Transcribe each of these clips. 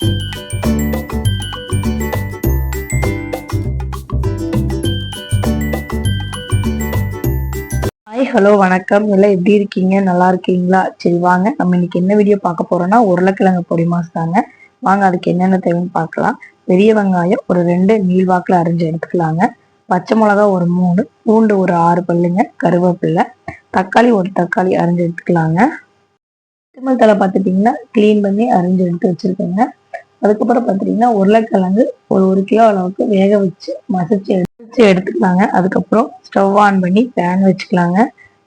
Hi hello வணக்கம். எல்லாம் எப்படி இருக்கீங்க? நல்லா இருக்கீங்களா? சரி வாங்க. நம்ம இன்னைக்கு என்ன வீடியோ பார்க்க போறோம்னா உருளைக்கிழங்கு பொடி மாஸ் தாங்க. வாங்க அதுக்கு என்னென்ன தேவைன்னு பார்க்கலாம். பெரிய வெங்காயம் ஒரு ரெண்டு நீள்வாக்கில் அரிஞ்சு எடுத்துக்கலாங்க. பச்சை மிளகா ஒரு மூணு பூண்டு ஒரு ஆறு பல்லுங்க கருவேப்பில்லை. தக்காளி ஒரு தக்காளி அரிஞ்சு எடுத்துக்கலாங்க. சிமல் தலை பார்த்துட்டிங்கன்னா க்ளீன் பண்ணி அரிஞ்சு எடுத்து வச்சுருக்கேங்க. அதுக்கப்புறம் பார்த்தீங்கன்னா உருளைக்கிழங்கு ஒரு ஒரு கிலோ அளவுக்கு வேக வச்சு மசிச்சு எடுத்து எடுத்துக்கலாங்க. அதுக்கப்புறம் ஸ்டவ் ஆன் பண்ணி பேன் வச்சுக்கலாங்க.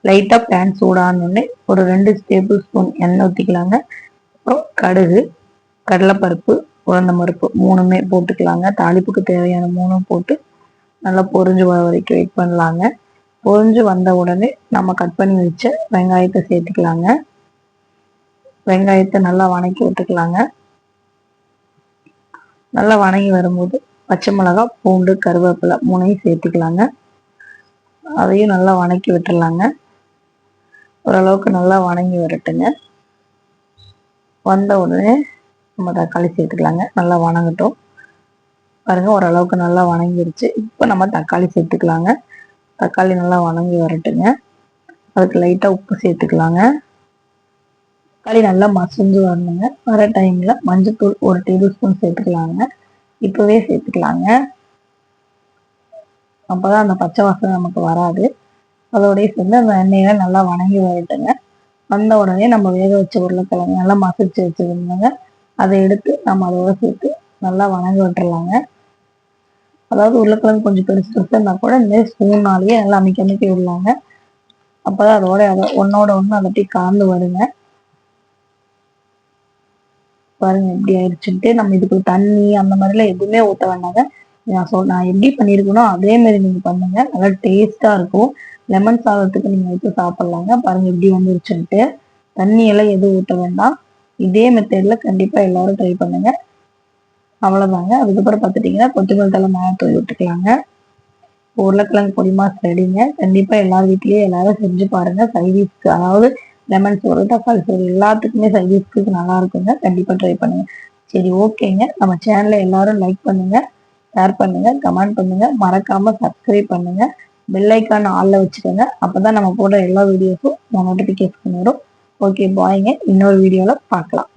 லைட்டாக பேன் சூடானோடனே ஒரு ரெண்டு டேபிள் ஸ்பூன் எண்ணெய் ஊற்றிக்கலாங்க அப்புறம் கடுகு கடலைப்பருப்பு உளுந்த பருப்பு மூணுமே போட்டுக்கலாங்க. தாளிப்புக்கு தேவையான மூணும் போட்டு நல்லா பொறிஞ்சு வர வரைக்கும் வெயிட் பண்ணலாங்க. பொரிஞ்சு வந்த உடனே நம்ம கட் பண்ணி வச்ச வெங்காயத்தை சேர்த்துக்கலாங்க. வெங்காயத்தை நல்லா வணக்கி விட்டுக்கலாங்க. நல்லா வணங்கி வரும்போது பச்சை மிளகா பூண்டு கருவேப்பிலை மூணையும் சேர்த்துக்கலாங்க. அதையும் நல்லா வணக்கி விட்டுடலாங்க. ஓரளவுக்கு நல்லா வணங்கி வரட்டுங்க. வந்த உடனே நம்ம தக்காளி சேர்த்துக்கலாங்க. நல்லா வணங்கட்டும். பாருங்க ஓரளவுக்கு நல்லா வணங்கிருச்சு. இப்போ நம்ம தக்காளி சேர்த்துக்கலாங்க. தக்காளி நல்லா வணங்கி வரட்டுங்க. அதுக்கு லைட்டாக உப்பு சேர்த்துக்கலாங்க. தக்காளி நல்லா மசிஞ்சு வரணுங்க. வர டைமில் மஞ்சள்தூள் ஒரு டேபிள் ஸ்பூன் சேர்த்துக்கலாங்க. இப்போவே சேர்த்துக்கலாங்க. அப்போ தான் அந்த பச்சை வாசனை நமக்கு வராது. அதோடய சேர்ந்து அந்த எண்ணெயில் நல்லா வணங்கி வரட்டுங்க. வந்த உடனே நம்ம வேக வச்ச உருளைக்கிழங்கு நல்லா மசிச்சு வச்சுருந்தோங்க அதை எடுத்து நம்ம அதோட சேர்த்து நல்லா வணங்கி விட்டுறலாங்க. அதாவது உருளைக்கிழங்கு கொஞ்சம் பெருசு பெருசாக இருந்தால் கூட இந்த ஸ்பூன்னாலேயே நல்லா அமைக்க அமைக்க விடலாங்க. அப்போ தான் அதோட அதை ஒன்றோட ஒன்று அதை அப்படியே கலந்து வருங்க. பாருங்க எப்படி ஆயிடுச்சுட்டு நம்ம இதுக்கு தண்ணி அந்த மாதிரிலாம் எதுவுமே ஊற்ற வேண்டாங்க. நான் சொல் நான் எப்படி பண்ணியிருக்கணும் அதே மாதிரி நீங்கள் பண்ணுங்க. நல்லா டேஸ்ட்டாக இருக்கும். லெமன் சாதத்துக்கு நீங்கள் வச்சு சாப்பிட்லாங்க. பாருங்க எப்படி வந்துருச்சுன்ட்டு. தண்ணியெல்லாம் எதுவும் ஊற்ற வேண்டாம். இதே மெத்தடில் கண்டிப்பாக எல்லாரும் ட்ரை பண்ணுங்க. அவ்வளோதாங்க அதுக்கப்புறம் பார்த்துட்டிங்கன்னா கொத்தமல்லி தலை மேலே தூவி விட்டுக்கலாங்க. உருளைக்கிழங்கு பொடி மாஸ் ரெடிங்க கண்டிப்பாக எல்லார் வீட்லேயும் எல்லாரும் செஞ்சு பாருங்கள் சைடிஷ்க்கு அதாவது லெமன் சோறு தக்காளி சோறு எல்லாத்துக்குமே சைடிஷ்க்கு நல்லா இருக்குங்க. கண்டிப்பாக ட்ரை பண்ணுங்க. சரி ஓகேங்க நம்ம சேனலை எல்லாரும் லைக் பண்ணுங்க ஷேர் பண்ணுங்க கமெண்ட் பண்ணுங்க. மறக்காம சப்ஸ்கிரைப் பண்ணுங்க. பெல்லைக்கான் ஆளில் வச்சுக்கோங்க. அப்போ தான் நம்ம போடுற எல்லா வீடியோஸும் நோட்டிஃபிகேஷன் வரும். ஓகே பாய்ங்க இன்னொரு வீடியோவில் பார்க்கலாம்.